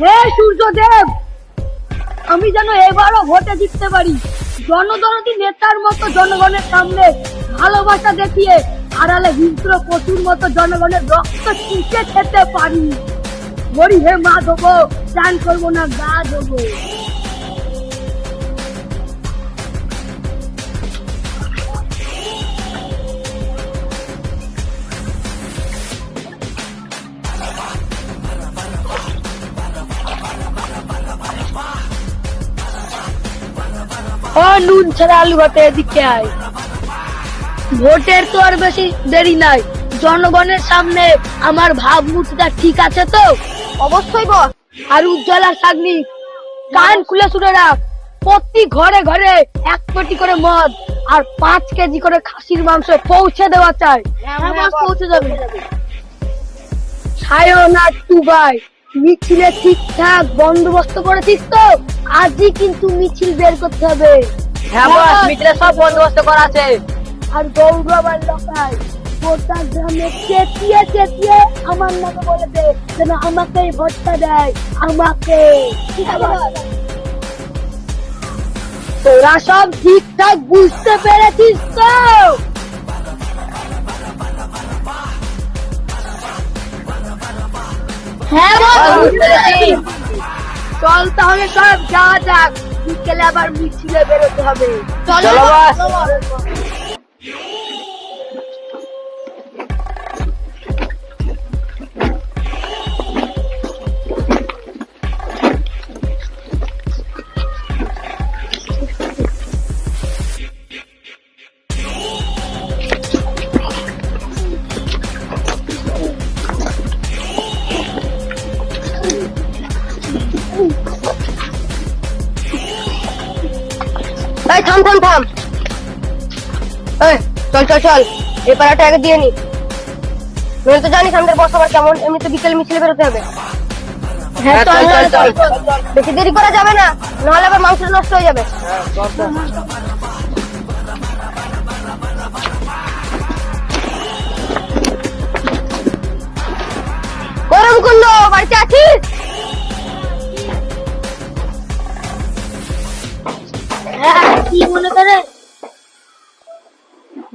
হে সূর্যদেব, আমি যেন এবারও ভোটে জিততে পারি। জনদরদি নেতার মতো জনগণের সামনে ভালোবাসা দেখিয়ে আড়ালে হিংস্র পশুর মতো জনগণের রক্ত চুষে খেতে পারি মরি হে মা দেবো চান করব না, গা দেবো ও নুন ছাড়া আলু ভাতে এদিকে আয়। ভোটের তো আর বেশি দেরি নাই। জনগণের সামনে আমার ভাবমূর্তিটা ঠিক আছে তো? অবশ্যই বস। আর উজ্জ্বলা সাগনি কান খুলে শুনে রাখ। প্রতি ঘরে ঘরে এক পেটি করে মদ আর পাঁচ কেজি করে খাসির মাংস পৌঁছে দেওয়া চাই। হ্যাঁ, পৌঁছে যাবে। আর টুবাই। মিছিলে ঠিকঠাক বন্দোবস্ত করেছিস তো? আজই কিন্তু মিছিল বের করতে হবে। হ্যাঁ বস মিত্রে সব বন্দোবস্ত করা আছে। আর লোকায় গোটা গ্রামে চেঁচিয়ে চেঁচিয়ে আমার নামে যেন আমাকে ভোটটা দেয় আমাকে। তোরা সব ঠিকঠাক বুঝতে পেরেছিস তো? চল তাহলে সব যা যাক। বিকেলে আবার মিছিলে বেরোতে হবে। চলো। এই থাম থাম থাম। এই চল চল চল। এই পাড়াটা আগে দিয়ে নি। তুই তো জানিস আমাদের বস আবার কেমন এমনি তো বিকেল মিছিলে বেরোতে হবে। হ্যাঁ চল চল চল বেশি দেরি করা যাবে না নাহলে আবার মাংস নষ্ট হয়ে যাবে। গরম কুন্দ বাড়িতে আছিস? কি মনে করে?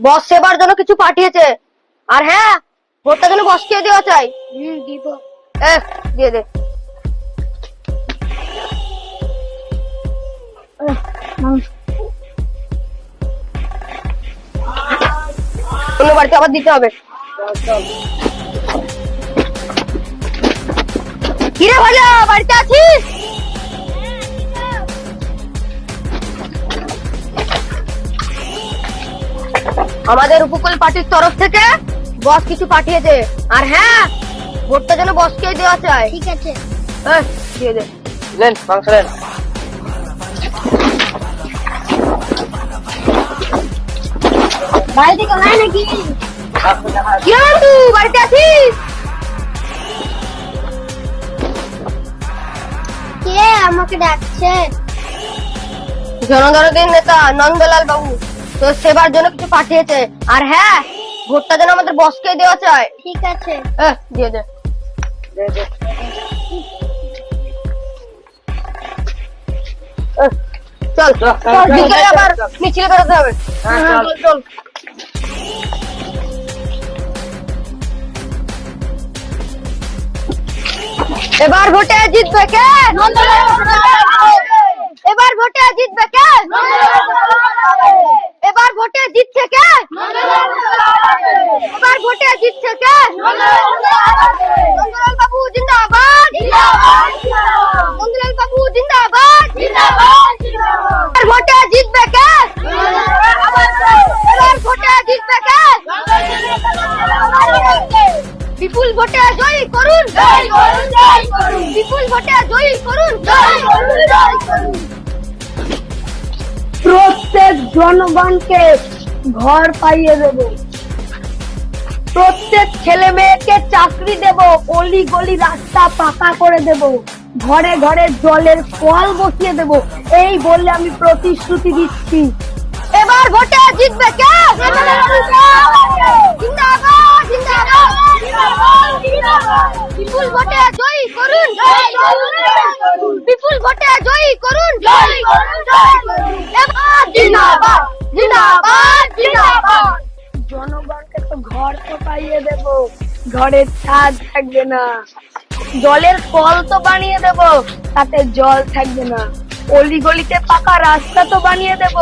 বস সেবার জন্য কিছু পাঠিয়েছে। আর হ্যাঁ ভোটটা যেন বসকে দেওয়া চাই। হুম দিব। এ দিয়ে দে। অন্য বাড়িতে আবার দিতে হবে। কিরে ভালো বাড়িতে আছিস? আমাদের উপকূল পার্টির তরফ থেকে বস কিছু পাঠিয়েছে আর হ্যাঁ ভোটটা যেন বসকে দেওয়া চাই ঠিক আছে। দিয়ে দে। মাংস হয় নাকি? কি তুই? বাড়িতে আছিস? কে আমাকে ডাকছে? জনগণদের নেতা নন্দলাল বাবু। তো সেবার জন্য কিছু পাঠিয়েছে। আর হ্যাঁ ভোটটা যেন আমাদের বসকে দেওয়া চাই ঠিক আছে। দিয়ে দে। চল। চল, বিকেলে আবার। মিছিলে বেরোতে হবে। হ্যাঁ, হ্যাঁ, চল। চল এবার ভোটে জিতবে কে? এবার ভোটে জিতবে কে? কে? এবার ভোটে জিতছে কে? নন্দলাল বাবু জিন্দাবাদ। নন্দলাল বাবু জিন্দাবাদ। এবার ভোটে জিতবে কে? এবার ভোটে জিতবে কে? বিপুল ভোটে জয়ী করুন। বিপুল ভোটে জয়ী করুন। প্রত্যেক জনগণকে ঘর পাইয়ে দেব। প্রত্যেক ছেলে মেয়েকে চাকরি দেব, অলি গলি রাস্তা পাকা করে দেব, ঘরে ঘরে জলের কল বসিয়ে দেব, এই বললে আমি প্রতিশ্রুতি দিচ্ছি। এবার ভোটে জিতবে কে? বিপুল ভোটে জয়ী করুন বিপুল ভোটে জয়ী করুন এবার জিন্দাবাদ ঘর তো পাইয়ে দেব। ঘরের ছাদ থাকবে না। জলের কল তো বানিয়ে দেব তাতে জল থাকবে না। অলি গলিতে পাকা রাস্তা তো বানিয়ে দেব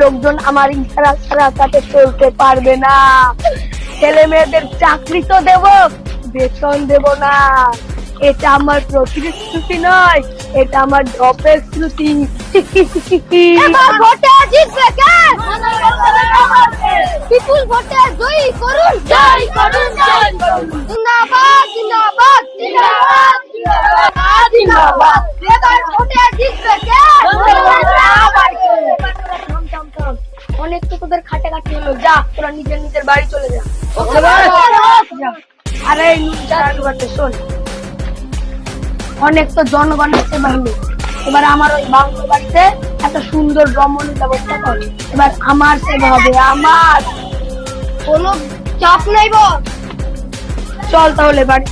লোকজন আমার ইচ্ছা ছাড়া তাতে চলতে পারবে না। ছেলে মেয়েদের চাকরি তো দেব বেতন দেব না। এটা আমার প্রতিশ্রুতি নয় এটা আমার ঢপের শ্রুতি এবার ভোটে জিতবে কে? বিপুল ভোটে জয়ী করুন। জয় করুন জয় করুন। জিন্দাবাদ জিন্দাবাদ জিন্দাবাদ জিন্দাবাদ জিন্দাবাদ। এবার ভোটে জিতবে কে। অনেক তো তোদের হলো। যা তোরা নিজের নিজের বাড়ি চলে যা। আরে শোন। অনেক তো জনগণের সেবা হলো এবার আমার ওই বাংলো বাড়িতে একটা সুন্দর রমণীর ব্যবস্থা কর। এবার আমার সেবা হবে আমার। কোনো চাপ নাই বস চল তাহলে বাড়ি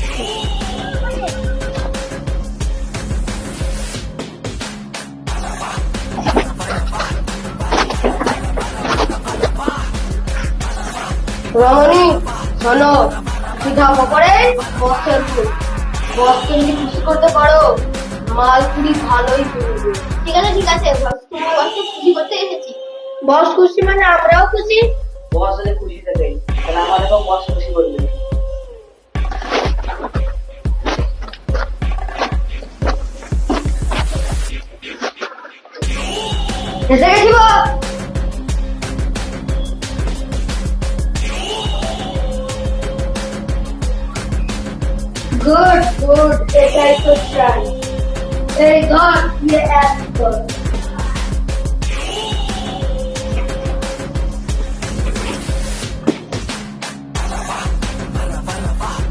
রমণী, শোনো সুবিধা করে বসের ফুল বসকে যদি খুশি করতে পারো। মাল খুবই ভালোই ঠিক আছে ঠিক আছে, বস খুশি করতে এসেছি। বস খুশি মানে আমরাও খুশি? বস যদি খুশি থাকে তাহলে আমাদেরকেও বস খুশি করবে। এসে গেছি বস গুড গুড এটাই তো চাই। এই ধর দিয়ে এক কর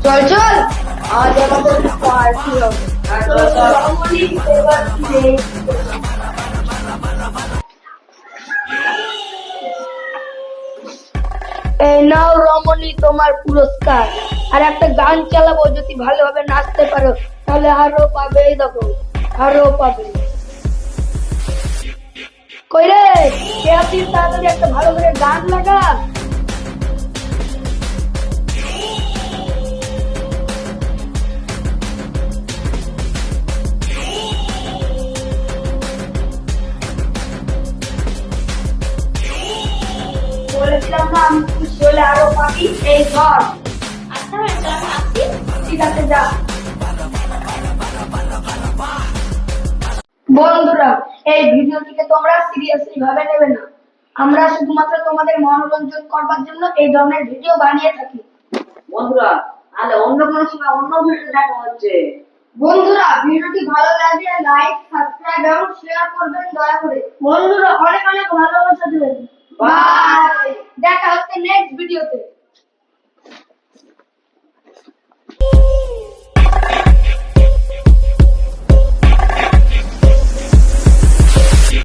চল চল। আজ আমাদের পার্টি হবে। এই নাও রমণী তোমার পুরস্কার। আর একটা গান চালাবো, যদি ভালোভাবে নাচতে পারো, তাহলে আরও পাবে দেখো, আরও পাবে। কই রে? কে আছিস? তাড়াতাড়ি একটা ভালো করে গান লাগা। পাবি এই ধর ঠিক আছে যা। বন্ধুরা এই ভিডিওটিকে তোমরা সিরিয়াসলি ভাবে নেবে না। আমরা শুধুমাত্র তোমাদের মনোরঞ্জন করবার জন্য এই ধরনের ভিডিও বানিয়ে থাকি। বন্ধুরা তাহলে অন্য কোনো সময় অন্য ভিডিও দেখা হচ্ছে। বন্ধুরা ভিডিওটি ভালো লাগলে লাইক সাবস্ক্রাইব এবং শেয়ার করবেন দয়া করে। বন্ধুরা অনেক অনেক ভালোবাসা দেবেন। Bye. দেখা হচ্ছে নেক্সট ভিডিওতে Ooh.